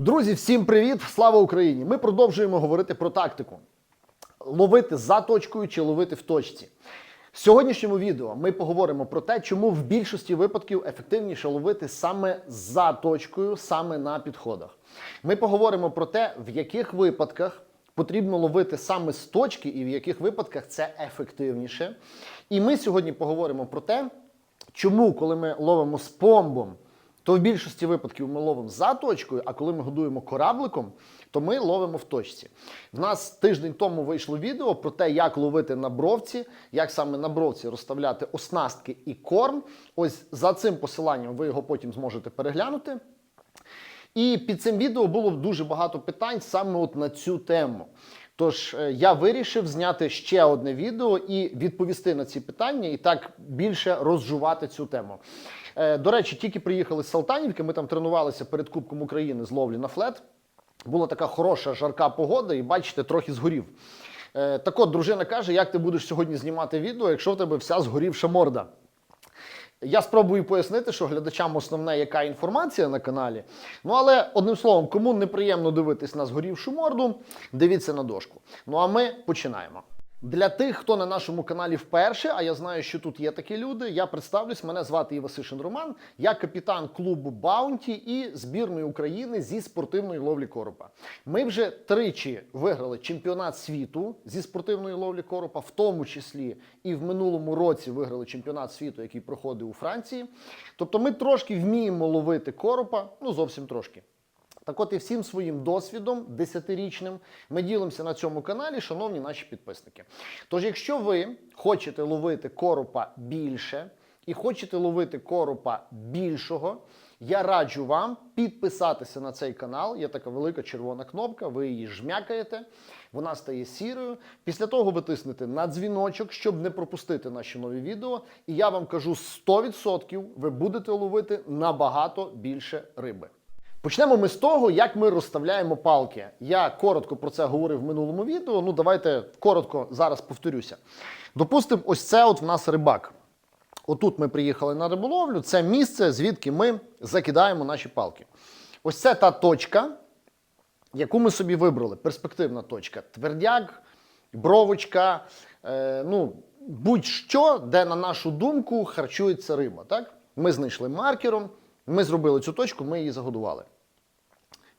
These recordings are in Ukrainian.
Друзі, всім привіт! Слава Україні! Ми продовжуємо говорити про тактику: ловити за точкою чи ловити в точці. В сьогоднішньому відео ми поговоримо про те, чому в більшості випадків ефективніше ловити саме за точкою, саме на підходах. Ми поговоримо про те, в яких випадках потрібно ловити саме з точки і в яких випадках це ефективніше. І ми сьогодні поговоримо про те, чому, коли ми ловимо з помбом, то в більшості випадків ми ловимо за точкою, а коли ми годуємо корабликом, то ми ловимо в точці. В нас тиждень тому вийшло відео про те, як ловити на бровці, як саме на бровці розставляти оснастки і корм. Ось за цим посиланням ви його потім зможете переглянути. І під цим відео було дуже багато питань саме от на цю тему. Тож е, я вирішив зняти ще одне відео і відповісти на ці питання, і так більше розжувати цю тему. Е, До речі, тільки приїхали з Салтанівки, ми там тренувалися перед Кубком України з ловлі на флет. Була така хороша жарка погода, і бачите, трохи згорів. Е, Так от, дружина каже, як ти будеш сьогодні знімати відео, якщо в тебе вся згорівша морда. Я спробую пояснити, що глядачам основне, яка інформація на каналі. Ну але одним словом, кому неприємно дивитись на згорівшу морду, дивіться на дошку. Ну а ми починаємо. Для тих, хто на нашому каналі вперше, а я знаю, що тут є такі люди. Я представлюсь. Мене звати Івасишин Роман. Я капітан клубу Баунті і збірної України зі спортивної ловлі коропа. Ми вже тричі виграли чемпіонат світу зі спортивної ловлі коропа, в тому числі і в минулому році виграли чемпіонат світу, який проходив у Франції. Тобто, ми трошки вміємо ловити коропа, ну зовсім трошки. Так от і всім своїм досвідом десятирічним ми ділимося на цьому каналі, шановні наші підписники. Тож, якщо ви хочете ловити коропа більше і хочете ловити коропа більшого, я раджу вам підписатися на цей канал. Є така велика червона кнопка, ви її жмякаєте, вона стає сірою. Після того ви тиснете на дзвіночок, щоб не пропустити наші нові відео. І я вам кажу 100% ви будете ловити набагато більше риби. Почнемо ми з того, як ми розставляємо палки. Я коротко про це говорив в минулому відео. Ну, давайте коротко зараз повторюся. Допустимо, ось це от в нас рибак. Отут ми приїхали на риболовлю. Це місце, звідки ми закидаємо наші палки. Ось це та точка, яку ми собі вибрали. Перспективна точка. Твердяк, бровочка, е, ну, будь-що, де, на нашу думку, харчується риба. Так? Ми знайшли маркером, ми зробили цю точку, ми її загодували.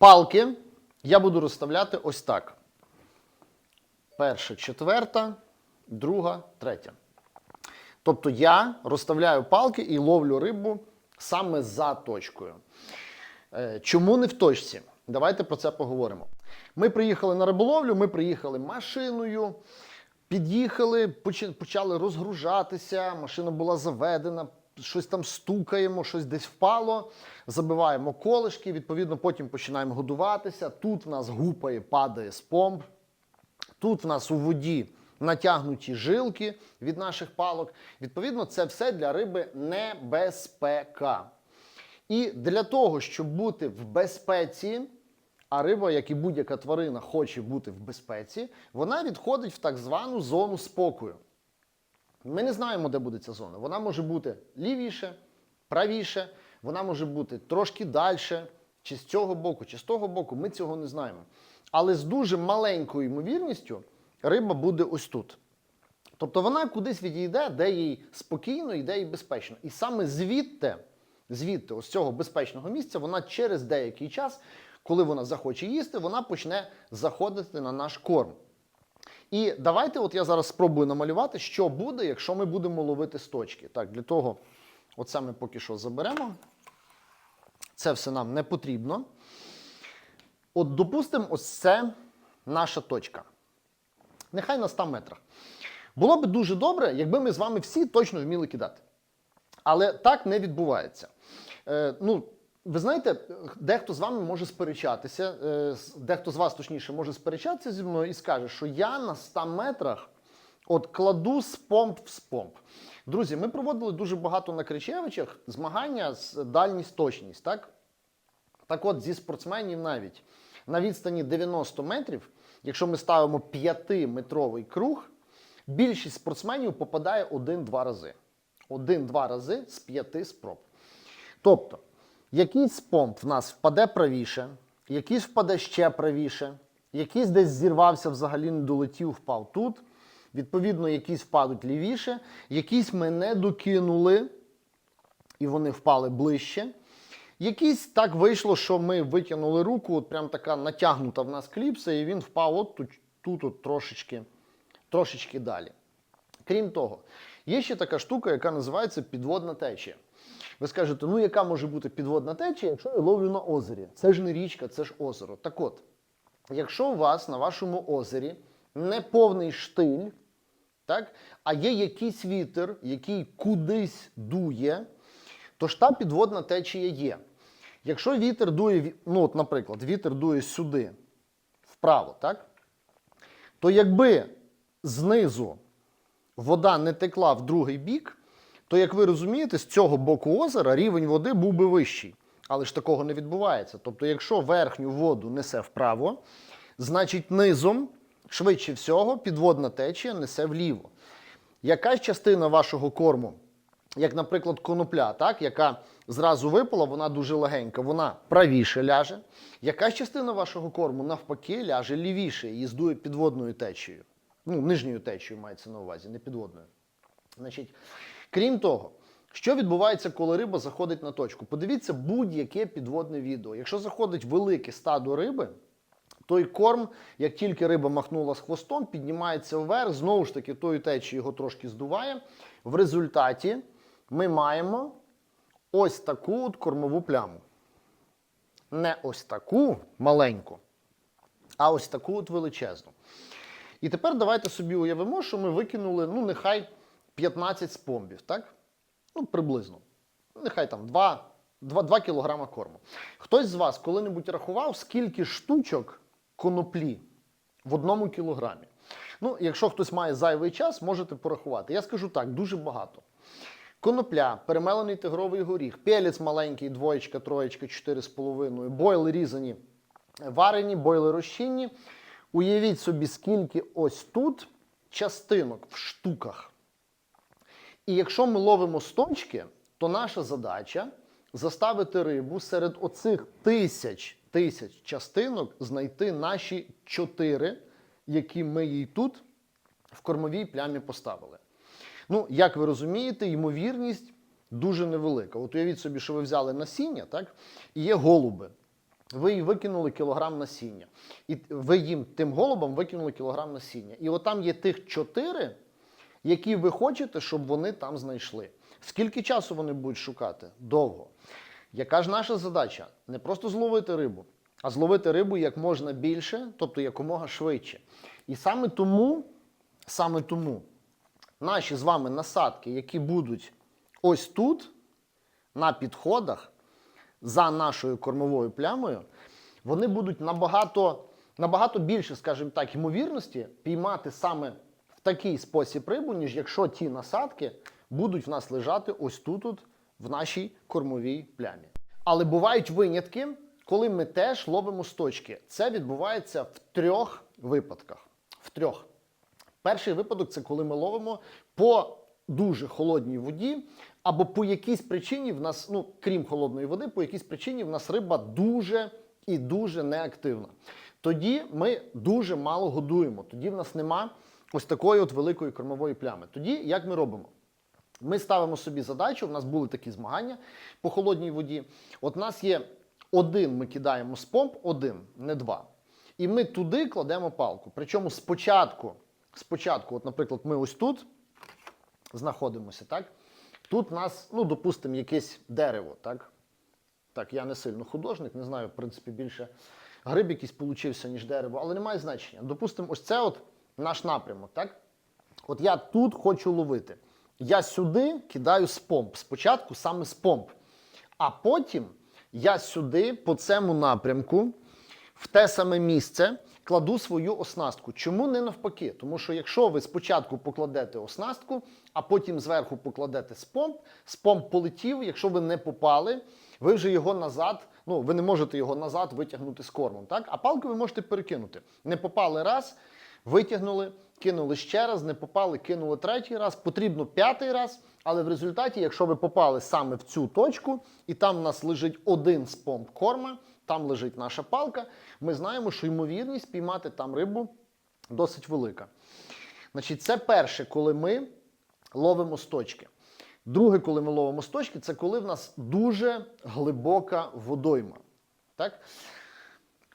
Палки я буду розставляти ось так. Перша, четверта, друга, третя. Тобто я розставляю палки і ловлю рибу саме за точкою. Е, Чому не в точці? Давайте про це поговоримо. Ми приїхали на риболовлю, ми приїхали машиною, під'їхали, почали розгружатися, машина була заведена, щось там стукаємо, щось десь впало, забиваємо колишки, відповідно, потім починаємо годуватися. Тут в нас гупає, падає з помп. Тут в нас у воді натягнуті жилки від наших палок. Відповідно, це все для риби небезпека. І для того, щоб бути в безпеці, а риба, як і будь-яка тварина, хоче бути в безпеці, вона відходить в так звану зону спокою. Ми не знаємо, де буде ця зона. Вона може бути лівіше, правіше, вона може бути трошки далі, чи з цього боку, чи з того боку. Ми цього не знаємо. Але з дуже маленькою ймовірністю риба буде ось тут. Тобто вона кудись відійде, де їй спокійно і де їй безпечно. І саме звідти, звідти, ось цього безпечного місця, вона через деякий час, коли вона захоче їсти, вона почне заходити на наш корм. І давайте, от я зараз спробую намалювати, що буде, якщо ми будемо ловити з точки. Так, для того, оце ми поки що заберемо. Це все нам не потрібно. От, допустимо, ось це наша точка. Нехай на 100 метрах. Було б дуже добре, якби ми з вами всі точно вміли кидати. Але так не відбувається. Е, ну, ви знаєте, дехто з вами може сперечатися, е, дехто з вас точніше може сперечатися зі мною і скаже, що я на 100 метрах от кладу з помп в спомп. Друзі, ми проводили дуже багато на Кричевичах змагання з дальність точність, так? Так от, зі спортсменів навіть на відстані 90 метрів, якщо ми ставимо 5-метровий круг, більшість спортсменів попадає один-два рази. Один-два рази з п'яти спроб. Тобто, якийсь помп в нас впаде правіше, якийсь впаде ще правіше, якийсь десь зірвався, взагалі не долетів, впав тут. Відповідно, якісь впадуть лівіше, якісь ми не докинули, і вони впали ближче. Якийсь так вийшло, що ми витягнули руку, от прям така натягнута в нас кліпса, і він впав от тут, тут от трошечки, трошечки далі. Крім того, є ще така штука, яка називається підводна течія. Ви скажете, ну яка може бути підводна течія, якщо я ловлю на озері? Це ж не річка, це ж озеро. Так от, якщо у вас на вашому озері не повний штиль, так, а є якийсь вітер, який кудись дує, то ж та підводна течія є. Якщо вітер дує, ну от, наприклад, вітер дує сюди, вправо, так? То якби знизу вода не текла в другий бік, то, як ви розумієте, з цього боку озера рівень води був би вищий. Але ж такого не відбувається. Тобто, якщо верхню воду несе вправо, значить низом, швидше всього, підводна течія несе вліво. Якась частина вашого корму, як, наприклад, конопля, так, яка зразу випала, вона дуже легенька, вона правіше ляже. Якась частина вашого корму, навпаки, ляже лівіше і здує підводною течією. Ну, нижньою течією мається на увазі, не підводною. Значить, крім того, що відбувається, коли риба заходить на точку? Подивіться будь-яке підводне відео. Якщо заходить велике стадо риби, той корм, як тільки риба махнула з хвостом, піднімається вверх, знову ж таки, тою течією його трошки здуває. В результаті ми маємо ось таку от кормову пляму. Не ось таку маленьку, а ось таку от величезну. І тепер давайте собі уявимо, що ми викинули, ну, нехай 15 спомбів, так? Ну, приблизно. Нехай там 2, 2, 2 кілограма корму. Хтось з вас коли-небудь рахував, скільки штучок коноплі в одному кілограмі? Ну, якщо хтось має зайвий час, можете порахувати. Я скажу так, дуже багато. Конопля, перемелений тигровий горіх, пелець маленький, двоєчка, троєчка, чотири з половиною, бойли різані, варені, бойли розчинні. Уявіть собі, скільки ось тут частинок в штуках. І якщо ми ловимо стончки, то наша задача заставити рибу серед оцих тисяч тисяч частинок знайти наші чотири, які ми їй тут в кормовій плямі поставили. Ну, як ви розумієте, ймовірність дуже невелика. От уявіть собі, що ви взяли насіння, так? І є голуби. Ви їй викинули кілограм насіння. І ви їм тим голубам викинули кілограм насіння. І от там є тих чотири, які ви хочете, щоб вони там знайшли. Скільки часу вони будуть шукати? Довго. Яка ж наша задача? Не просто зловити рибу, а зловити рибу як можна більше, тобто якомога швидше. І саме тому, саме тому наші з вами насадки, які будуть ось тут, на підходах, за нашою кормовою плямою, вони будуть набагато, набагато більше, скажімо так, ймовірності піймати саме в такий спосіб рибу, ніж якщо ті насадки будуть в нас лежати ось тут, от, в нашій кормовій плямі. Але бувають винятки, коли ми теж ловимо з точки. Це відбувається в трьох випадках. В трьох. Перший випадок це коли ми ловимо по дуже холодній воді, або по якійсь причині в нас, ну крім холодної води, по якійсь причині в нас риба дуже і дуже неактивна. Тоді ми дуже мало годуємо. Тоді в нас нема ось такої от великої кормової плями. Тоді як ми робимо? Ми ставимо собі задачу, в нас були такі змагання по холодній воді. От у нас є один, ми кидаємо з помп, один, не два. І ми туди кладемо палку. Причому спочатку, спочатку, от, наприклад, ми ось тут знаходимося, так? Тут у нас, ну, допустимо, якесь дерево, так? Так, я не сильно художник, не знаю, в принципі, більше гриб якийсь получився, ніж дерево, але немає значення. Допустимо, ось це от наш напрямок, так? От я тут хочу ловити. Я сюди кидаю з помп. Спочатку саме з помп. А потім я сюди, по цьому напрямку, в те саме місце кладу свою оснастку. Чому не навпаки? Тому що якщо ви спочатку покладете оснастку, а потім зверху покладете з помп, з полетів, якщо ви не попали, ви вже його назад, ну ви не можете його назад витягнути з кормом. Так? А палку ви можете перекинути. Не попали раз, витягнули, кинули ще раз, не попали, кинули третій раз, потрібно п'ятий раз. Але в результаті, якщо ви попали саме в цю точку, і там у нас лежить один з помп корма, там лежить наша палка, ми знаємо, що ймовірність піймати там рибу досить велика. Значить, це перше, коли ми ловимо з точки. Друге, коли ми ловимо з точки, це коли в нас дуже глибока водойма. Так?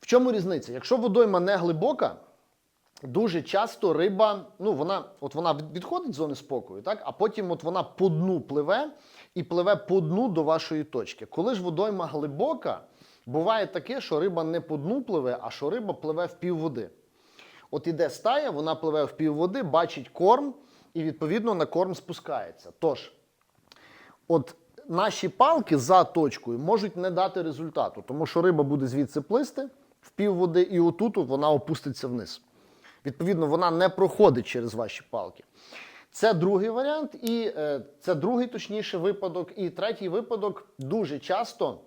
В чому різниця? Якщо водойма не глибока, дуже часто риба, ну вона, от вона відходить з зони спокою, так? а потім от вона по дну пливе і пливе по дну до вашої точки. Коли ж водойма глибока, буває таке, що риба не по дну пливе, а що риба пливе в пів води. От іде стая, вона пливе в пів води, бачить корм і відповідно на корм спускається. Тож, от наші палки за точкою можуть не дати результату, тому що риба буде звідси плисти в пів води, і отут вона опуститься вниз. Відповідно, вона не проходить через ваші палки. Це другий варіант, і е, це другий, точніше, випадок. І третій випадок дуже часто.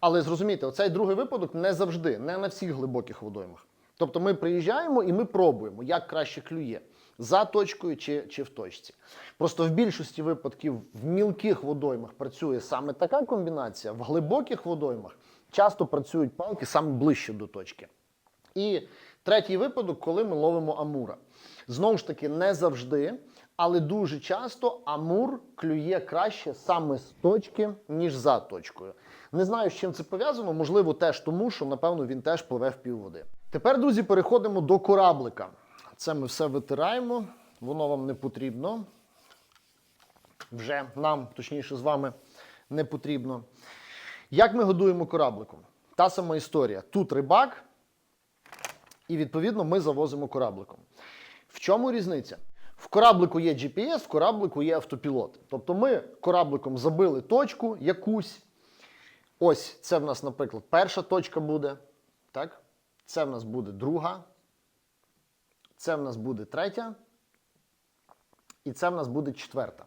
Але зрозумійте, оцей другий випадок не завжди, не на всіх глибоких водоймах. Тобто ми приїжджаємо і ми пробуємо, як краще клює за точкою чи, чи в точці. Просто в більшості випадків в мілких водоймах працює саме така комбінація, в глибоких водоймах часто працюють палки саме ближче до точки. І третій випадок, коли ми ловимо амура. Знову ж таки, не завжди, але дуже часто амур клює краще саме з точки, ніж за точкою. Не знаю, з чим це пов'язано, можливо, теж тому, що, напевно, він теж пливе в півводи. Тепер, друзі, переходимо до кораблика. Це ми все витираємо, воно вам не потрібно. Вже нам, точніше, з вами не потрібно. Як ми годуємо корабликом? Та сама історія. Тут рибак, і відповідно ми завозимо корабликом. В чому різниця? В кораблику є GPS, в кораблику є автопілот. Тобто ми корабликом забили точку якусь. Ось це в нас, наприклад, перша точка буде. Так? Це в нас буде друга. Це в нас буде третя. І це в нас буде четверта.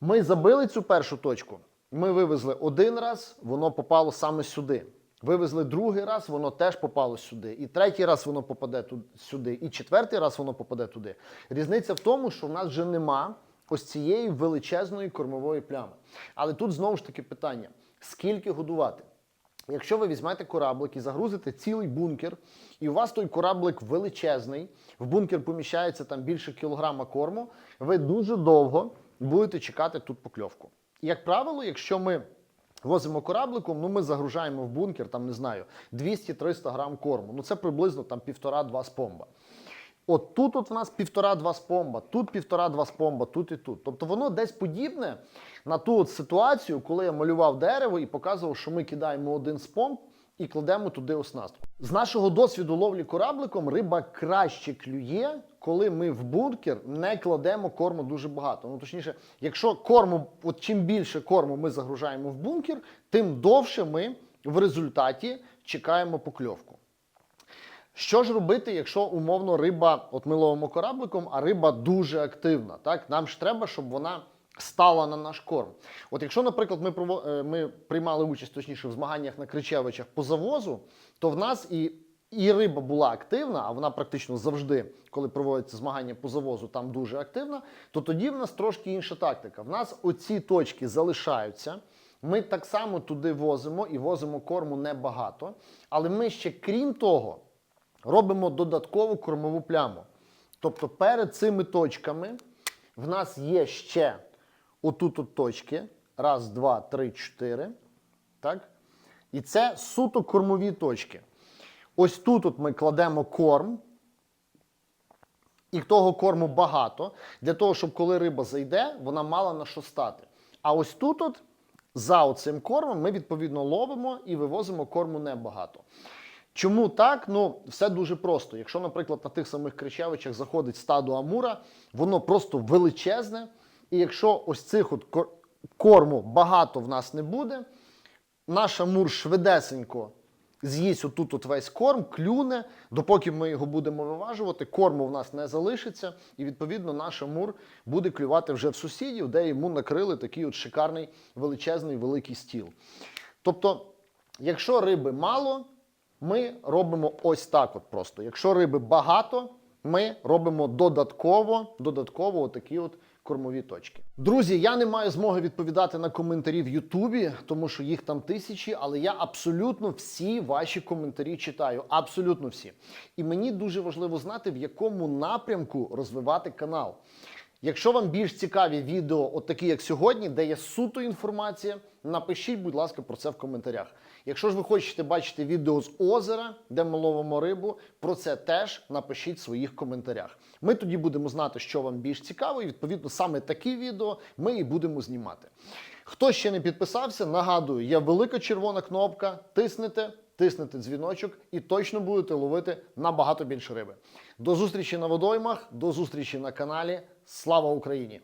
Ми забили цю першу точку. Ми вивезли один раз, воно попало саме сюди. Вивезли другий раз, воно теж попало сюди. І третій раз воно попаде ту- сюди, і четвертий раз воно попаде туди. Різниця в тому, що в нас вже нема ось цієї величезної кормової плями. Але тут знову ж таки питання: скільки годувати? Якщо ви візьмете кораблик і загрузите цілий бункер, і у вас той кораблик величезний, в бункер поміщається там більше кілограма корму, ви дуже довго будете чекати тут покльовку. Як правило, якщо ми возимо корабликом, ну ми загружаємо в бункер, там не знаю, 200-300 грам корму. Ну це приблизно там півтора-два спомба. От тут от в нас півтора-два спомба, тут півтора-два спомба, тут і тут. Тобто воно десь подібне на ту от ситуацію, коли я малював дерево і показував, що ми кидаємо один спомб і кладемо туди оснастку. З нашого досвіду ловлі корабликом риба краще клює, коли ми в бункер не кладемо корму дуже багато. Ну точніше, якщо корму, от чим більше корму ми загружаємо в бункер, тим довше ми в результаті чекаємо покльовку. Що ж робити, якщо умовно риба, от ми ловимо корабликом, а риба дуже активна? Так? Нам ж треба, щоб вона стала на наш корм. От якщо, наприклад, ми, е, ми приймали участь точніше в змаганнях на Кричевичах по завозу, то в нас і, і риба була активна, а вона практично завжди, коли проводяться змагання по завозу, там дуже активна, то тоді в нас трошки інша тактика. В нас оці точки залишаються. Ми так само туди возимо і возимо корму небагато, але ми ще крім того робимо додаткову кормову пляму. Тобто перед цими точками в нас є ще отут от точки. Раз, два, три, чотири. Так? І це суто кормові точки. Ось тут от ми кладемо корм, і того корму багато, для того, щоб коли риба зайде, вона мала на що стати. А ось тут, от, за оцим кормом, ми відповідно ловимо і вивозимо корму небагато. Чому так? Ну, все дуже просто. Якщо, наприклад, на тих самих кричавичах заходить стадо амура, воно просто величезне. І якщо ось цих от корму багато в нас не буде, наш амур швидесенько з'їсть отут от весь корм, клюне, допоки ми його будемо виважувати, корму в нас не залишиться, і відповідно наш амур буде клювати вже в сусідів, де йому накрили такий от шикарний величезний великий стіл. Тобто, якщо риби мало, ми робимо ось так от просто. Якщо риби багато, ми робимо додатково, додатково отакі от кормові точки. Друзі, я не маю змоги відповідати на коментарі в Ютубі, тому що їх там тисячі, але я абсолютно всі ваші коментарі читаю. Абсолютно всі. І мені дуже важливо знати, в якому напрямку розвивати канал. Якщо вам більш цікаві відео, от такі як сьогодні, де є суто інформація, напишіть, будь ласка, про це в коментарях. Якщо ж ви хочете бачити відео з озера, де ми ловимо рибу, про це теж напишіть в своїх коментарях. Ми тоді будемо знати, що вам більш цікаво, і відповідно саме такі відео ми і будемо знімати. Хто ще не підписався, нагадую, є велика червона кнопка, тиснете. Тиснете дзвіночок і точно будете ловити набагато більше риби. До зустрічі на водоймах, до зустрічі на каналі. Слава Україні!